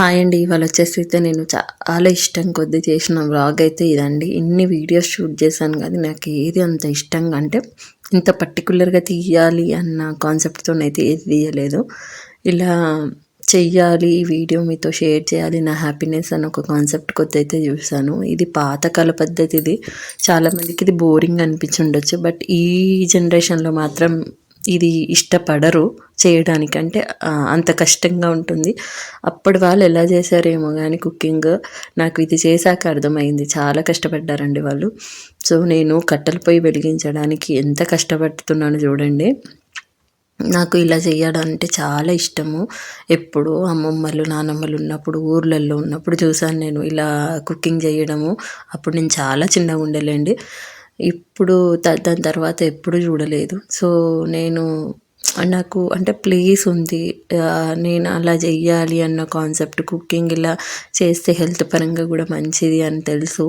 Hi అండి. ఇవాళ వచ్చేసి అయితే నేను చాలా ఇష్టం కొద్ది చేసిన వ్లాగ్ అయితే ఇదండి. ఇన్ని వీడియోస్ షూట్ చేశాను కానీ నాకు ఏది అంత ఇష్టంగా అంటే ఇంత పర్టికులర్గా తీయాలి అన్న కాన్సెప్ట్తో అయితే ఏది తీయలేదు. ఇలా చెయ్యాలి ఈ వీడియో మీతో షేర్ చేయాలి నా హ్యాపీనెస్ అని ఒక కాన్సెప్ట్ కొద్ది అయితే చూశాను. ఇది పాతకాల పద్ధతి ఇది చాలామందికి ఇది బోరింగ్ అనిపించి ఉండొచ్చు. బట్ ఈ జనరేషన్లో మాత్రం ఇది ఇష్టపడరు చేయడానికి అంటే అంత కష్టంగా ఉంటుంది. అప్పటి వాళ్ళు ఎలా చేశారేమో కానీ కుకింగ్ నాకు ఇది చేశాక అర్థమైంది. చాలా కష్టపడ్డారండి వాళ్ళు. సో నేను కట్టెల పొయ్యి వెలిగించడానికి ఎంత కష్టపడుతున్నాను చూడండి. నాకు ఇలా చేయడం చాలా ఇష్టము. ఎప్పుడు అమ్మమ్మలు నానమ్మలు ఉన్నప్పుడు ఊర్లలో ఉన్నప్పుడు చూసాను నేను ఇలా కుకింగ్ చేయడము. అప్పుడు నేను చాలా చిన్నగా ఉండలేండి. ఇప్పుడు దాని తర్వాత ఎప్పుడు చూడలేదు. సో నేను నాకు అంటే ప్లేస్ ఉంది. నేను అలా చెయ్యాలి అన్న కాన్సెప్ట్ కుకింగ్ ఇలా చేస్తే హెల్త్ పరంగా కూడా మంచిది అని తెలుసు.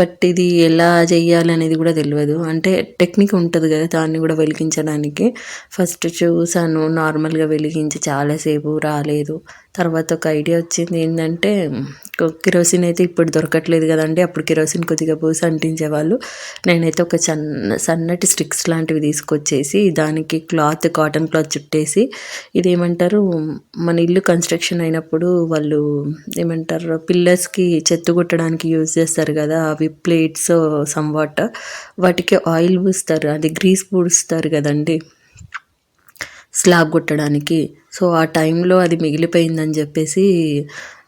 బట్ ఇది ఎలా చెయ్యాలి అనేది కూడా తెలియదు అంటే టెక్నిక్ ఉంటుంది కదా దాన్ని కూడా వెలిగించడానికి. ఫస్ట్ చూసాను నార్మల్గా వెలిగించి చాలాసేపు రాలేదు. తర్వాత ఒక ఐడియా వచ్చింది ఏంటంటే కిరోసిన్ అయితే ఇప్పుడు దొరకట్లేదు కదండి. అప్పుడు కిరోసిన్ కొద్దిగా పోసి అంటించేవాళ్ళు. నేనైతే ఒక సన్న సన్నటి స్టిక్స్ లాంటివి తీసుకొచ్చేసి దానికి క్లాత్ కాటన్ క్లాత్ చుట్టేసి ఇది ఏమంటారు మన ఇల్లు కన్స్ట్రక్షన్ అయినప్పుడు వాళ్ళు ఏమంటారు పిల్లర్స్కి చెత్త కొట్టడానికి యూజ్ చేస్తారు కదా అవి ప్లేట్స్ సమ్వాట్ వాటికి ఆయిల్ పూస్తారు అది గ్రీస్ పూస్తారు కదండి స్లాబ్ కొట్టడానికి. సో ఆ టైంలో అది మిగిలిపోయిందని చెప్పేసి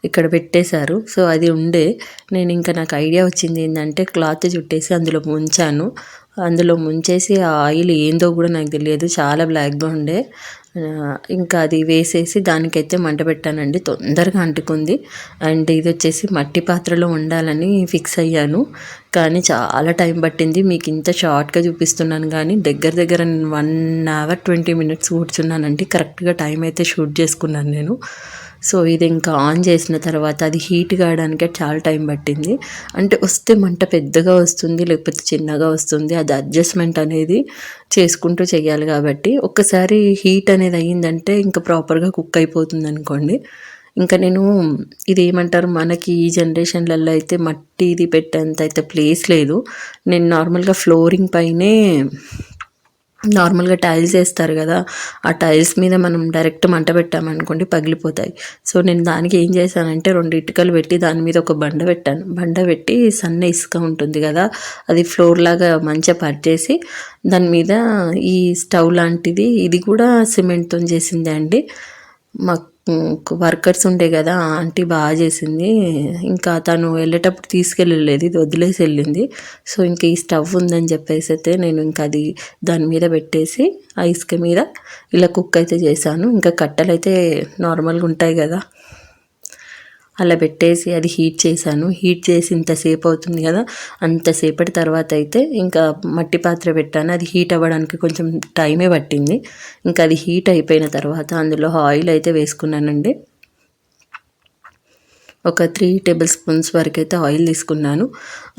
ఇక్కడ పెట్టేశారు. సో అది ఉండే. నేను ఇంకా నాకు ఐడియా వచ్చింది ఏంటంటే క్లాత్ చుట్టేసి అందులో ముంచాను. అందులో ముంచేసి ఆ ఆయిల్ ఏందో కూడా నాకు తెలియదు. చాలా బ్లాక్గా ఉండే. ఇంకా అది వేసేసి దానికైతే మంట పెట్టానండి. తొందరగా అంటుకుంది. అండ్ ఇది వచ్చేసి మట్టి పాత్రలో ఉండాలని ఫిక్స్ అయ్యాను. కానీ చాలా టైం పట్టింది. మీకు ఇంత షార్ట్గా చూపిస్తున్నాను కానీ దగ్గర దగ్గర వన్ అవర్ ట్వంటీ మినిట్స్ కూర్చున్నానండి. కరెక్ట్గా టైం అయితే షూట్ చేసుకున్నాను నేను. సో ఇది ఇంకా ఆన్ చేసిన తర్వాత అది హీట్ కావడానికి చాలా టైం పట్టింది. అంటే వస్తే మంట పెద్దగా వస్తుంది లేకపోతే చిన్నగా వస్తుంది. అది అడ్జస్ట్మెంట్ అనేది చేసుకుంటూ చేయాలి కాబట్టి. ఒక్కసారి హీట్ అనేది అయ్యిందంటే ఇంకా ప్రాపర్గా కుక్ అయిపోతుంది అనుకోండి. ఇంకా నేను ఇది ఏమంటారు మనకి ఈ జనరేషన్లలో అయితే మట్టి ఇది పెట్టేంత అయితే ప్లేస్ లేదు. నేను నార్మల్గా ఫ్లోరింగ్ పైనే నార్మల్గా టైల్స్ వేస్తారు కదా ఆ టైల్స్ మీద మనం డైరెక్ట్ మంట పెట్టామనుకోండి పగిలిపోతాయి. సో నేను దానికి ఏం చేశానంటే రెండు ఇటుకలు పెట్టి దాని మీద ఒక బండ పెట్టాను. బండ పెట్టి సన్న ఇసుక ఉంటుంది కదా అది ఫ్లోర్ లాగా మంచిగా పట్టేసి దాని మీద ఈ స్టవ్ లాంటిది ఇది కూడా సిమెంట్తో చేసిందే అండి. మాకు వర్కర్స్ ఉండే కదా ఆంటీ బాగా చేసింది. ఇంకా తను వెళ్ళేటప్పుడు తీసుకెళ్ళలేదు ఇది వదిలేసి వెళ్ళింది. సో ఇంకా ఈ స్టవ్ ఉందని చెప్పేసి అయితే నేను ఇంకా అది దాని మీద పెట్టేసి ఆ ఇసుక మీద ఇలా కుక్ అయితే చేశాను. ఇంకా కట్టెలు అయితే నార్మల్గా ఉంటాయి కదా. అలా పెట్టేసి అది హీట్ చేశాను. హీట్ చేసి ఇంతసేపు అవుతుంది కదా అంతసేపటి తర్వాత అయితే ఇంకా మట్టి పాత్ర పెట్టాను. అది హీట్ అవ్వడానికి కొంచెం టైమే పట్టింది. ఇంకా అది హీట్ అయిపోయిన తర్వాత అందులో ఆయిల్ అయితే వేసుకున్నానండి. ఒక త్రీ టేబుల్ స్పూన్స్ వరకు అయితే ఆయిల్ తీసుకున్నాను.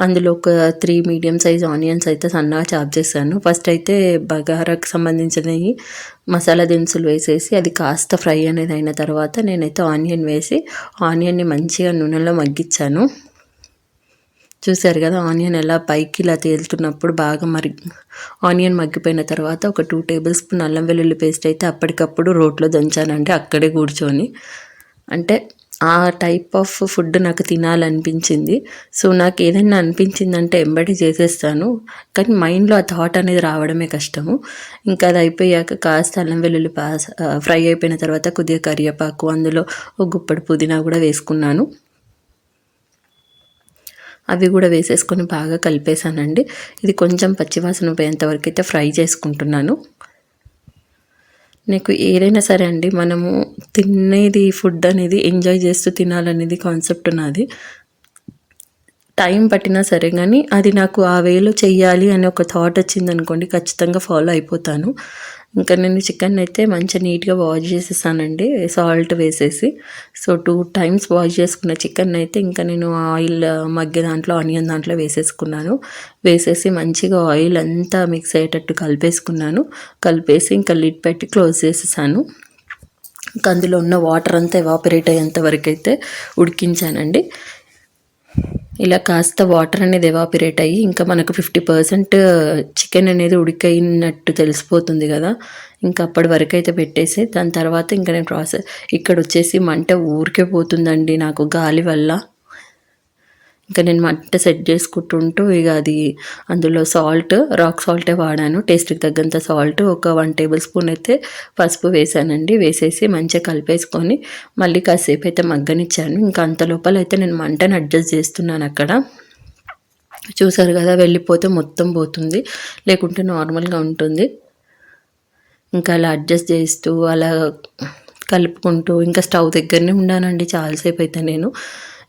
అందులో ఒక త్రీ మీడియం సైజ్ ఆనియన్స్ అయితే సన్నగా చాప్ చేశాను. ఫస్ట్ అయితే బగారాకు సంబంధించినవి మసాలా దినుసులు వేసేసి అది కాస్త ఫ్రై అనేది అయిన తర్వాత నేనైతే ఆనియన్ వేసి ఆనియన్ని మంచిగా నూనెలో మగ్గించాను. చూసారు కదా ఆనియన్ ఎలా పైకి ఇలా తేలుతున్నప్పుడు బాగా మరి ఆనియన్ మగ్గిపోయిన తర్వాత ఒక టూ టేబుల్ స్పూన్ అల్లం వెల్లుల్లి పేస్ట్ అయితే అప్పటికప్పుడు రోట్లో దంచానంటే అక్కడే కూర్చొని. అంటే ఆ టైప్ ఆఫ్ ఫుడ్ నాకు తినాలనిపించింది. సో నాకు ఏదైనా అనిపించిందంటే ఎంబడి చేసేస్తాను. కానీ మైండ్లో ఆ థాట్ అనేది రావడమే కష్టము. ఇంకా అది అయిపోయాక కాస్త అల్లం వెల్లుల్లి పాస్ ఫ్రై అయిపోయిన తర్వాత కొద్దిగా కరివేపాకు అందులో ఒక గుప్పడి పుదీనా కూడా వేసుకున్నాను. అవి కూడా వేసేసుకొని బాగా కలిపేసానండి ఇది కొంచెం పచ్చివాసన పోయేంత వరకు అయితే ఫ్రై చేసుకుంటున్నాను. నీకు ఏదైనా సరే అండి మనము తినేది ఫుడ్ అనేది ఎంజాయ్ చేస్తూ తినాలనేది కాన్సెప్ట్ ఉన్నది టైం పట్టినా సరే కానీ అది నాకు ఆ వేలో చెయ్యాలి అని ఒక థాట్ వచ్చింది అనుకోండి ఖచ్చితంగా ఫాలో అయిపోతాను. ఇంకా నేను చికెన్ అయితే మంచిగా నీట్గా వాష్ చేసేసానండి సాల్ట్ వేసేసి. సో టూ టైమ్స్ వాష్ చేసుకున్న చికెన్ అయితే ఇంకా నేను ఆయిల్ మగ్గే దాంట్లో ఆనియన్ దాంట్లో వేసేసుకున్నాను. వేసేసి మంచిగా ఆయిల్ అంతా మిక్స్ అయ్యేటట్టు కలిపేసుకున్నాను. కలిపేసి ఇంకా లిడ్ పెట్టి క్లోజ్ చేసేసాను. ఇంకా అందులో ఉన్న వాటర్ అంతా ఎవాపరేట్ అయ్యేంత వరకు అయితే ఉడికించానండి. ఇలా కాస్త వాటర్ అనేది ఎవాపరేట్ అయ్యి ఇంకా మనకు ఫిఫ్టీ పర్సెంట్ చికెన్ అనేది ఉడికైనట్టు తెలిసిపోతుంది కదా. ఇంకా అప్పటి వరకు అయితే పెట్టేసి దాని తర్వాత ఇంకా నేను ప్రాసెస్ ఇక్కడ వచ్చేసి మంట ఊరికే పోతుందండి నాకు గాలి వల్ల. ఇంకా నేను మంట సెట్ చేసుకుంటుంటూ ఇక అది అందులో సాల్ట్ రాక్ సాల్టే వాడాను. టేస్ట్కి తగ్గంత సాల్ట్ ఒక వన్ టేబుల్ స్పూన్ అయితే పసుపు వేసానండి. వేసేసి మంచిగా కలిపేసుకొని మళ్ళీ కాసేపు అయితే మగ్గనిచ్చాను. ఇంకా అంత లోపల అయితే నేను మంటను అడ్జస్ట్ చేస్తున్నాను అక్కడ. చూసారు కదా వెళ్ళిపోతే మొత్తం పోతుంది. లేకుంటే నార్మల్గా ఉంటుంది. ఇంకా అలా అడ్జస్ట్ చేస్తూ అలా కలుపుకుంటూ ఇంకా స్టవ్ దగ్గరనే ఉన్నానండి చాలాసేపు అయితే నేను.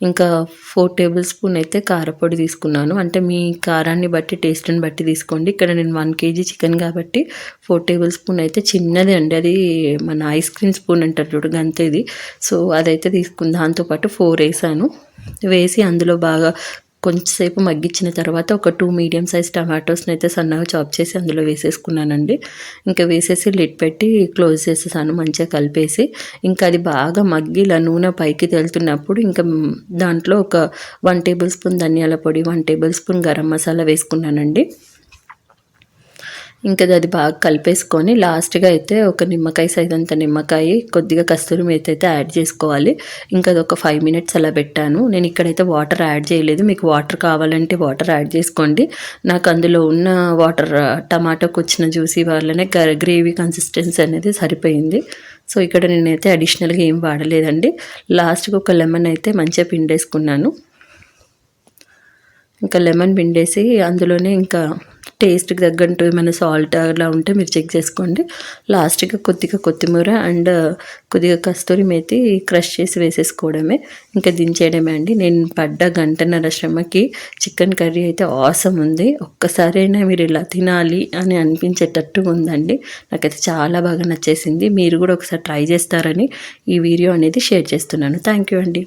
ఇంకా ఫోర్ టేబుల్ స్పూన్ అయితే కారపొడి తీసుకున్నాను. అంటే మీ కారాన్ని బట్టి టేస్ట్ని బట్టి తీసుకోండి. ఇక్కడ నేను వన్ కేజీ చికెన్ కాబట్టి ఫోర్ టేబుల్ స్పూన్ అయితే చిన్నది అండి. అది మన ఐస్ క్రీమ్ స్పూన్ అంటారు చూడు గంతేది. సో అదైతే తీసుకుని దాంతోపాటు ఫోర్ వేసాను. వేసి అందులో బాగా కొంచెంసేపు మగ్గించిన తర్వాత ఒక టూ మీడియం సైజ్ టమాటోస్ని అయితే సన్నగా చాప్ చేసి అందులో వేసేసుకున్నానండి. ఇంకా వేసేసి లిడ్ పెట్టి క్లోజ్ చేసేసాను మంచిగా కలిపేసి. ఇంకా అది బాగా మగ్గి ఇలా నూనె పైకి తేలుతున్నప్పుడు ఇంకా దాంట్లో ఒక వన్ టేబుల్ స్పూన్ ధనియాల పొడి one tablespoon garam masala వేసుకున్నానండి. ఇంకా అది బాగా కలిపేసుకొని లాస్ట్గా అయితే ఒక నిమ్మకాయ సైజ్ అంత నిమ్మకాయ కొద్దిగా కస్తూరి మేతి అయితే యాడ్ చేసుకోవాలి. ఇంకా అది ఒక ఫైవ్ మినిట్స్ అలా పెట్టాను. నేను ఇక్కడైతే వాటర్ యాడ్ చేయలేదు. మీకు వాటర్ కావాలంటే వాటర్ యాడ్ చేసుకోండి. నాకు అందులో ఉన్న వాటర్ టమాటోకి వచ్చిన జ్యూసీ వల్లనే గ్రేవీ కన్సిస్టెన్సీ అనేది సరిపోయింది. సో ఇక్కడ నేనైతే అడిషనల్గా ఏం వాడలేదండి. లాస్ట్కి ఒక లెమన్ అయితే మంచిగా పిండేసుకున్నాను. ఇంకా లెమన్ పిండేసి అందులోనే ఇంకా టేస్ట్కి తగ్గట్టు ఏమైనా సాల్ట్ అలా ఉంటే మీరు చెక్ చేసుకోండి. లాస్ట్గా కొద్దిగా కొత్తిమీర అండ్ uh, కొద్దిగా కస్తూరి మేతి క్రష్ చేసి వేసేసుకోవడమే. ఇంకా దించేయడమే అండి. నేను పడ్డ గంటన్నర శ్రమకి చికెన్ కర్రీ అయితే ఆసం ఉంది. ఒక్కసారైనా మీరు ఇలా తినాలి అని అనిపించేటట్టు ఉందండి. నాకైతే చాలా బాగా నచ్చేసింది. మీరు కూడా ఒకసారి ట్రై చేస్తారని ఈ వీడియో అనేది షేర్ చేస్తున్నాను. థ్యాంక్ యూ అండి.